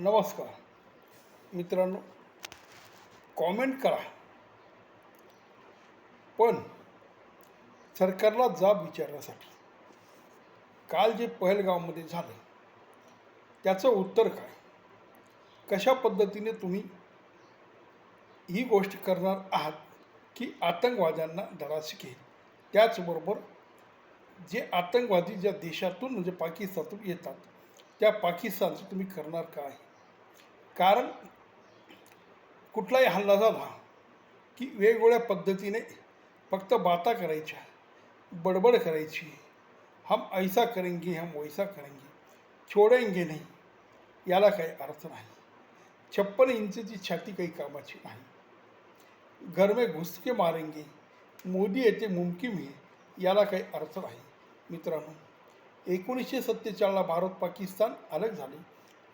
नमस्कार. मित्रांनो कॉमेंट करा. पण सरकारला जाब विचारण्यासाठी काल जे पहलगावमध्ये झालं त्याचं उत्तर काय? कशा पद्धतीने तुम्ही ही गोष्ट करणार आहात की आतंकवाद्यांना धडा शिकेल त्याचबरोबर जे आतंकवादी ज्या देशातून म्हणजे पाकिस्तानातून येतात त्या पाकिस्तानचं तुम्ही करणार काय? कारण कुठलाही हल्ला झाला की वेगवेगळ्या पद्धतीने फक्त बाता करायच्या बडबड करायची. हम ऐसा करेंगे हम वैसा करेंगे. छोडेंगे नाही याला काही अर्थ नाही. छप्पन इंचची छाती काही कामाची नाही. घर में मारेंगे मोदी येते मुमकिम हे याला काही अर्थ नाही. मित्रांनो एकोणीसशे सत्तेचाळला भारत पाकिस्तान अलग झाले.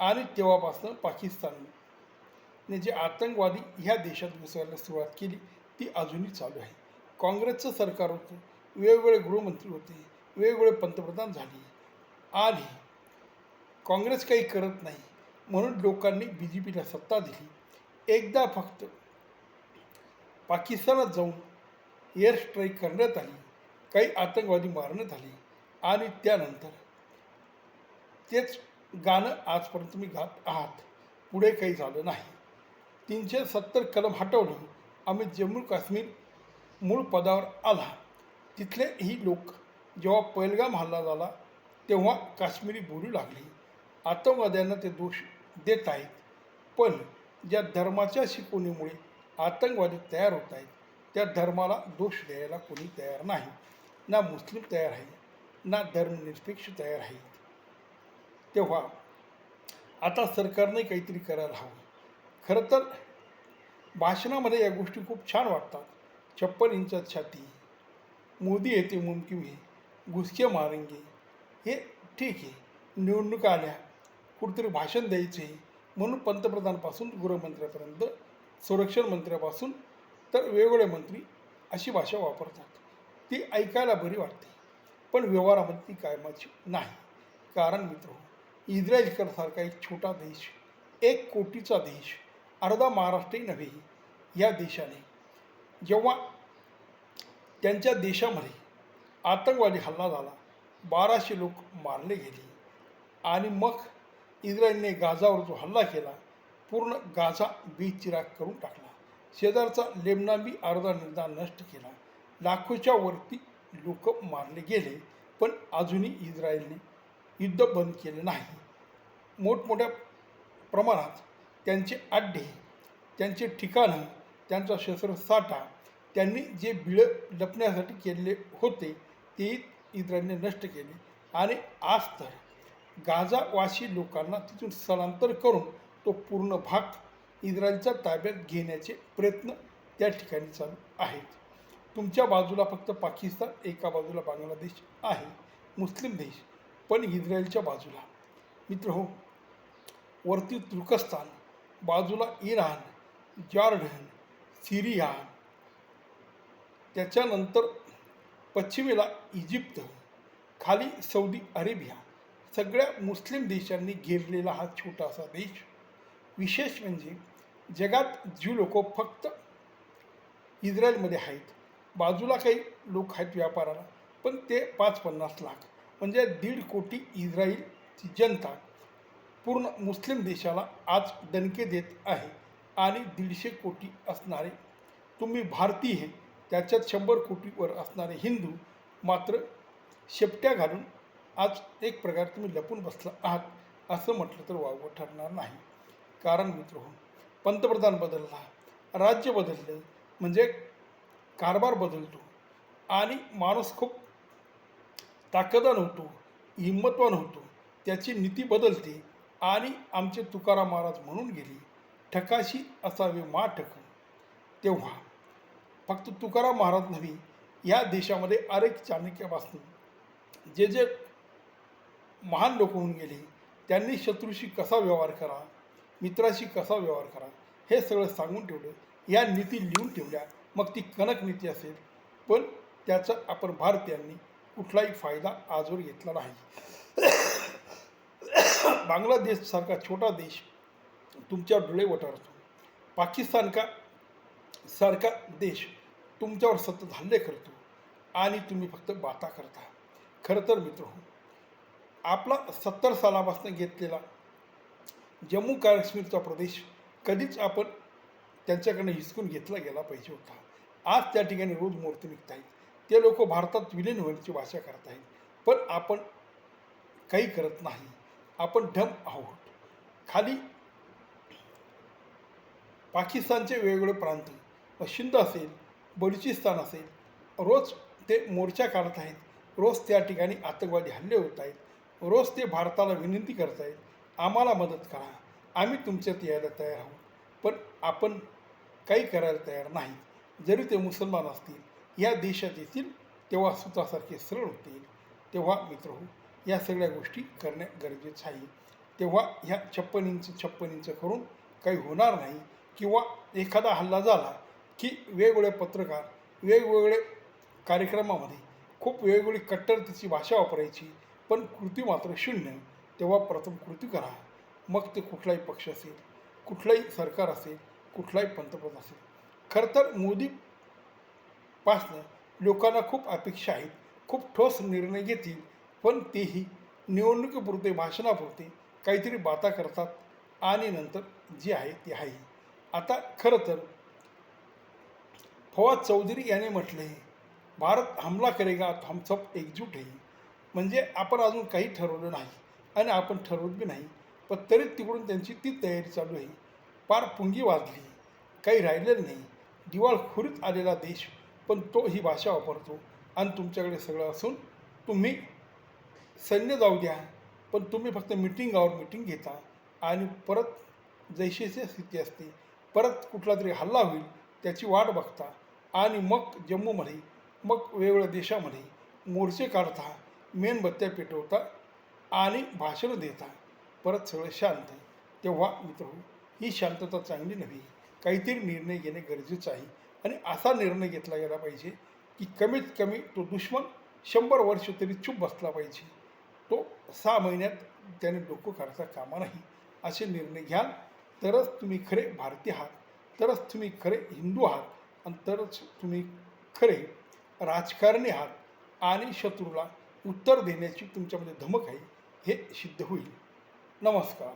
आणि तेव्हापासून पाकिस्तानने जे आतंकवादी ह्या देशात घुसवायला सुरुवात केली ती अजूनही चालू आहे. काँग्रेसचं सरकार होतं वेगवेगळे गृहमंत्री होते वेगवेगळे पंतप्रधान झाले. आणि काँग्रेस काही करत नाही म्हणून लोकांनी बी जे पीला सत्ता दिली. एकदा फक्त पाकिस्तानात जाऊन एअर स्ट्राईक करण्यात आली काही आतंकवादी मारण्यात आले आणि त्यानंतर तेच गाणं आजपर्यंत तुम्ही गात आहात. पुढे काही झालं नाही. तीनशे सत्तर कलम हटवलं आम्ही जम्मू काश्मीर मूळ पदावर आला. तिथले ही लोक जेव्हा पैलगाम हल्ला झाला तेव्हा काश्मीरी बोलू लागली. आतंकवाद्यांना ते दोष देत आहेत. पण ज्या धर्माच्या शिकवणीमुळे आतंकवादी तयार होत आहेत त्या धर्माला दोष द्यायला कोणी तयार नाही. ना मुस्लिम तयार आहे ना धर्मनिरपेक्ष तयार आहेत. तेव्हा आता सरकारने काहीतरी करायला हवं. खरं तर भाषणामध्ये या गोष्टी खूप छान वाटतात. छप्पन इंचात छाती मोदी येते मुमकिन आहे घुसके मारेंगे हे ठीक आहे. निवडणुका आल्या कुठेतरी भाषण द्यायचे म्हणून पंतप्रधानपासून गृहमंत्र्यापर्यंत संरक्षण मंत्र्यापासून तर वेगवेगळे मंत्री अशी भाषा वापरतात. ती ऐकायला बरी वाटते. पण व्यवहारामध्ये ती कायमाची नाही. कारण मित्र हो, इस्रायलसारखा एक छोटा देश एक कोटीचा देश अर्धा महाराष्ट्रही नव्हे या देशाने जेव्हा त्यांच्या देशामध्ये आतंकवादी हल्ला झाला बाराशे लोक मारले गेले आणि मग इस्रायलने गाझावर जो हल्ला केला पूर्ण गाझा बेचिराग करून टाकला. शेजारचा लेमनाबी अर्धा निर्धार नष्ट केला. लाखोच्या वरती लोक मारले गेले पण अजूनही इस्रायलने युद्ध बंद केले नाही. मोठमोठ्या प्रमाणात त्यांचे आड्डे त्यांचे ठिकाणं त्यांचा शस्त्रसाठा त्यांनी जे बिळं लपण्यासाठी केलेले होते ते इस्रायलने नष्ट केले. आणि आज तर गाजावासी लोकांना तिथून स्थलांतर करून तो पूर्ण भाग इस्रायलच्या ताब्यात घेण्याचे प्रयत्न त्या ठिकाणी चालू आहेत. तुमच्या बाजूला फक्त पाकिस्तान एका बाजूला बांगलादेश आहे. मुस्लिम देश पण इस्रायलच्या बाजूला. मित्र हो वरती तुर्कस्तान बाजूला इराण जॉर्डन सिरिया त्याच्यानंतर पश्चिमेला इजिप्त खाली सौदी अरेबिया सगळ्या मुस्लिम देशांनी घेरलेला हा छोटासा देश. विशेष म्हणजे जगात जी लोक फक्त इस्रायलमध्ये आहेत. बाजूला काही लोक आहेत व्यापाराला पण ते पाच पन्नास लाख. म्हणजे दीड कोटी इस्रायलची जनता पूर्ण मुस्लिम देशाला आज दणके देत आहे आणि दीडशे कोटी असणारे तुम्ही भारतीय त्याच्यात शंभर कोटीवर असणारे हिंदू मात्र शेपट्या घालून आज एक प्रकारे तुम्ही लपून बसला आहात असं म्हटलं तर वावगं ठरणार नाही. कारण मित्र हो पंतप्रधान बदलला राज्य बदललं म्हणजे कारभार बदलतो आणि माणूस खूप ताकदवान होतो हिंमतवान होतो. त्याची नीती बदलते आणि आमचे तुकाराम महाराज म्हणून गेली ठकाशी असावे मा ठक तेव्हा फक्त तुकाराम महाराज नव्हे या देशामध्ये अनेक चाणक्यापासून जे जे महान लोक होऊन गेले त्यांनी शत्रूशी कसा व्यवहार करा मित्राशी कसा व्यवहार करा हे सगळं सांगून ठेवलं. या नीती लिहून ठेवल्या. मग ती कणक नीती असेल पण त्याचा आपण भारतीयांनी कुठलाही फायदा आजवर घेतला नाही. बांगलादेशसारखा छोटा देश तुमच्यावर डोळे वटारतो. पाकिस्तान का सारखा देश तुमच्यावर सतत हल्ले करतो आणि तुम्ही फक्त बाता करता. खरं तर मित्र आपला सत्तर सालापासून घेतलेला जम्मू काश्मीरचा प्रदेश कधीच आपण त्यांच्याकडनं हिसकून घेतला गेला पाहिजे होता. आज त्या ठिकाणी रोज मूर्ती निघत आहेत ते लोक भारतात विलीन होण्याची भाषा करत आहेत. पण आपण काही करत नाही. आपण ढम आहोत. खाली पाकिस्तानचे वेगवेगळे प्रांत. मग असेल बलुचिस्तान असेल रोज ते मोर्चा काढत आहेत. रोज त्या ठिकाणी आतंकवादी हल्ले होत आहेत. रोज ते भारताला विनंती करत आहेत. आम्हाला मदत करा. आम्ही तुमच्यात यायला तयार आहोत. पण आपण काही करायला तयार नाही. जरी ते मुसलमान असतील या देशात येतील तेव्हा स्वतःसारखे सरळ होतील तेव्हा मित्र हो या सगळ्या गोष्टी करणे गरजेचं आहे. तेव्हा ह्या छप्पन इंच छप्पन इंच करून काही होणार नाही. किंवा एखादा हल्ला झाला की वेगवेगळे पत्रकार वेगवेगळे कार्यक्रमामध्ये खूप वेगवेगळी कट्टरतेची भाषा वापरायची पण कृती मात्र शून्य. तेव्हा प्रथम कृती करा. मग ते कुठलाही पक्ष असेल कुठलाही सरकार असेल कुठलाही पंतप्रधान असेल. खरं तर मोदी पासनं लोकांना खूप अपेक्षा आहेत. खूप ठोस निर्णय घेतील पण तेही निवडणुकीपुरते भाषणापुरते काहीतरी बाता करतात आणि नंतर जे आहे ते आहे. आता खरं तर फवाद चौधरी याने म्हटले भारत हमला करेगा तो हम सब एकजूट आहे म्हणजे आपण अजून काही ठरवलं नाही आणि आपण ठरवत बी नाही पण तरी तिकडून त्यांची ती तयारी चालू आहे. पार पुंगी वाजली. काही राहिलेलं नाही. दिवाळखोरीत आलेला देश पण तो ही भाषा वापरतो. आणि तुमच्याकडे सगळं असून तुम्ही सैन्य जाऊ द्या पण तुम्ही फक्त मिटिंगावर मिटिंग घेता. आणि परत जैशीची स्थिती असते. परत कुठला तरी हल्ला होईल त्याची वाट बघता. आणि मग जम्मूमध्ये मग वेगवेगळ्या देशामध्ये मोर्चे काढता मेणबत्त्या पेटवता आणि भाषणं देता. परत सगळं शांत. तेव्हा मित्र हो, ही शांतता चांगली नव्हे. काहीतरी निर्णय घेणे गरजेचं आहे. आणि असा निर्णय घेतला गेला पाहिजे की कमीत कमी तो दुश्मन शंभर वर्ष तरी चूप बसला पाहिजे. तो सहा महिन्यात त्याने डोकं काढता कामा नाही असे निर्णय घ्याल. तरच तुम्ही खरे भारतीय आहात तरच तुम्ही खरे हिंदू आहात आणि तरच तुम्ही खरे राजकारणी आहात आणि शत्रूला उत्तर देण्याची तुमच्यामध्ये धमक आहे हे सिद्ध होईल. नमस्कार.